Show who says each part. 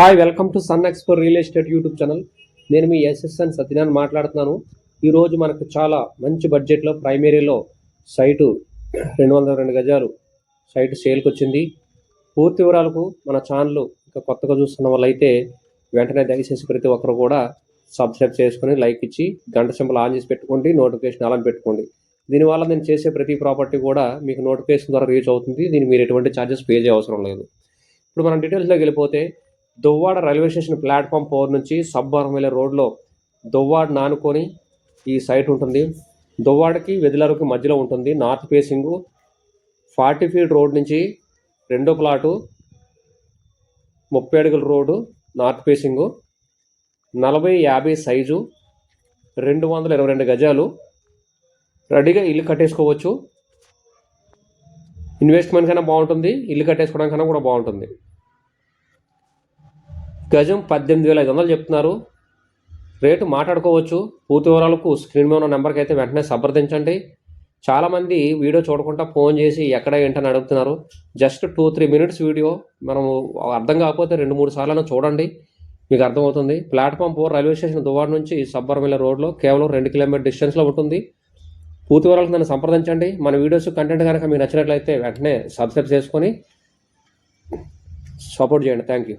Speaker 1: Hi welcome to sun expert real estate YouTube channel. నేను మీ SSN Satyanarayana మాట్లాడుతున్నాను. ఈరోజు మనకు చాలా మంచి బడ్జెట్లో ప్రైమరీలో సైటు రెండు వందల రెండు గజాలు సైటు సేల్కి వచ్చింది. పూర్తి వివరాలకు మన ఛానల్ ఇంకా కొత్తగా చూస్తున్న వాళ్ళైతే వెంటనే దయచేసి ప్రతి ఒక్కరు కూడా సబ్స్క్రైబ్ చేసుకొని లైక్ ఇచ్చి గంట సింబల్ ఆన్ చేసి పెట్టుకోండి నోటిఫికేషన్ అలా పెట్టుకోండి. దీనివల్ల నేను చేసే ప్రతి ప్రాపర్టీ కూడా మీకు నోటిఫికేషన్ ద్వారా రీచ్ అవుతుంది. దీన్ని మీరు ఎటువంటి ఛార్జెస్ పే చేయ అవసరం లేదు. ఇప్పుడు మనం డీటెయిల్స్లోకి వెళ్ళిపోతే Duvvada railway station platform four నుంచి సబ్బవరం వెళ్ళే రోడ్లో దువ్వాడ నానుకొని ఈ సైట్ ఉంటుంది. దువ్వాడకి వెదిలరకు మధ్యలో ఉంటుంది. North facing forty feet road నుంచి రెండో ప్లాటు ముప్పై అడుగుల రోడ్డు నార్త్ ఫేసింగ్. నలభై యాభై సైజు రెండు వందల ఇరవై రెండు గజాలు. రెడీగా ఇల్లు కట్టేసుకోవచ్చు. ఇన్వెస్ట్మెంట్ కన్నా బాగుంటుంది. ఇల్లు కట్టేసుకోవడానికన్నా కూడా బాగుంటుంది. గజం పద్దెనిమిది వేల ఐదు వందలు చెప్తున్నారు. రేటు మాట్లాడుకోవచ్చు. పూర్తి వివరాలకు స్క్రీన్ మీద ఉన్న నెంబర్కి అయితే వెంటనే సంప్రదించండి. చాలామంది వీడియో చూడకుండా ఫోన్ చేసి ఎక్కడ ఏంటని అడుగుతున్నారు. Just two three minutes video. మనము అర్థం కాకపోతే రెండు మూడు సార్లు చూడండి. మీకు అర్థమవుతుంది. Platform four railway station Duvvada నుంచి సబ్బర్మిల్ల రోడ్లో కేవలం రెండు కిలోమీటర్ డిస్టెన్స్లో ఉంటుంది. పూర్తి వివరాలకు నన్ను సంప్రదించండి. మన వీడియోస్ కంటెంట్ కనుక మీకు నచ్చినట్లయితే వెంటనే సబ్స్క్రైబ్ చేసుకొని సపోర్ట్ చేయండి. Thank you